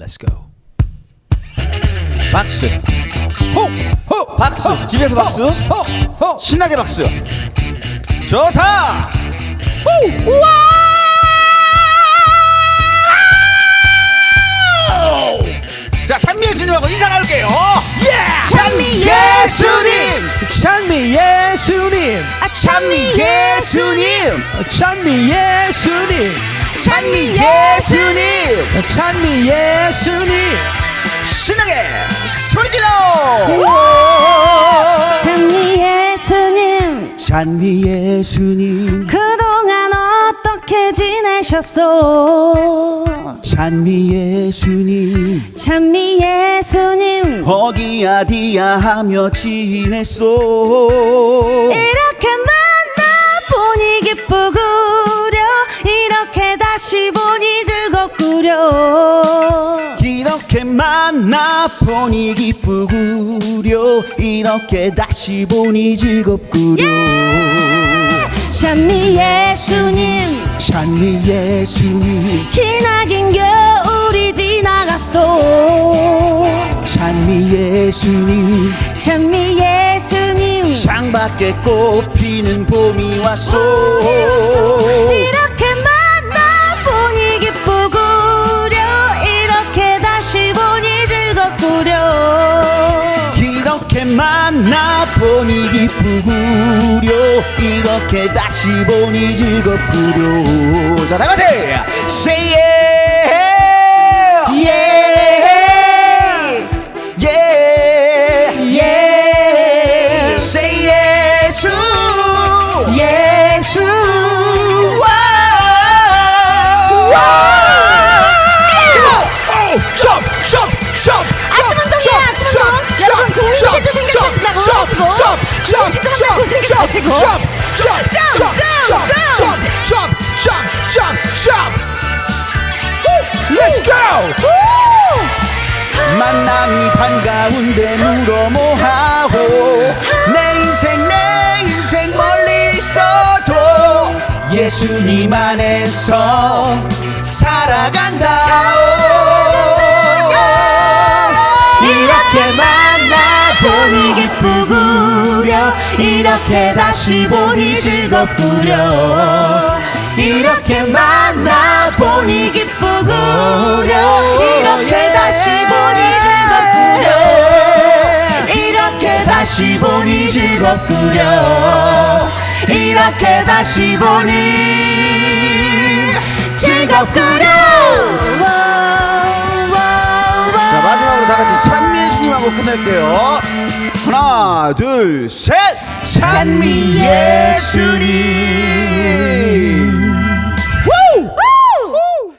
Let's go. 박수 호! 호! 박수 집에서 박수 호! 호! 신나게 박수 좋다 자 찬미 예수님하고 인사 나눌게요 찬미 예수님 찬미 예수님! 찬미 예수님 찬미 예수님! 찬미 예수님 찬미 예수님! 신나게 소리질러. 찬미 예수님 찬미 예수님 그동안 어떻게 지내셨소? 찬미 예수님 찬미 예수님 어디야 디야 하며 지냈소? 이렇게 만나보니 기쁘구 이렇게 만나 보니 기쁘구려. 이렇게 다시 보니 즐겁구려. 찬미 예수님. 찬미 예수님. 기나긴 겨울이 지나갔소. 찬미 예수님. 찬미 예수님. 창밖에 꽃피는 봄이 왔소 보니 기쁘구려. 이렇게 다시 보니 즐겁구려. 자 다같이 Say yeah. 예. Yeah. 예. Say 예수. 예수. Jump! Jump! Jump! Jump, jump, jump. jump, jump, jump, jump. Woo! Let's go! 만남이 반가운데 물어 뭐하고 내 인생 내 인생 멀리 있어도 예수님 안에서 살아간다 이렇게 만나 보니 기쁘구려 이렇게 다시 보니 즐겁구려. 이렇게 만나 보니 기쁘구려. 이렇게 다시 보니 즐겁구려. 이렇게 다시 보니 즐겁구려. 이렇게 다시 보니 즐겁구려. 자 마지막으로 다 같이 하고 끝낼게요. 하나 둘 셋. 찬미 예수님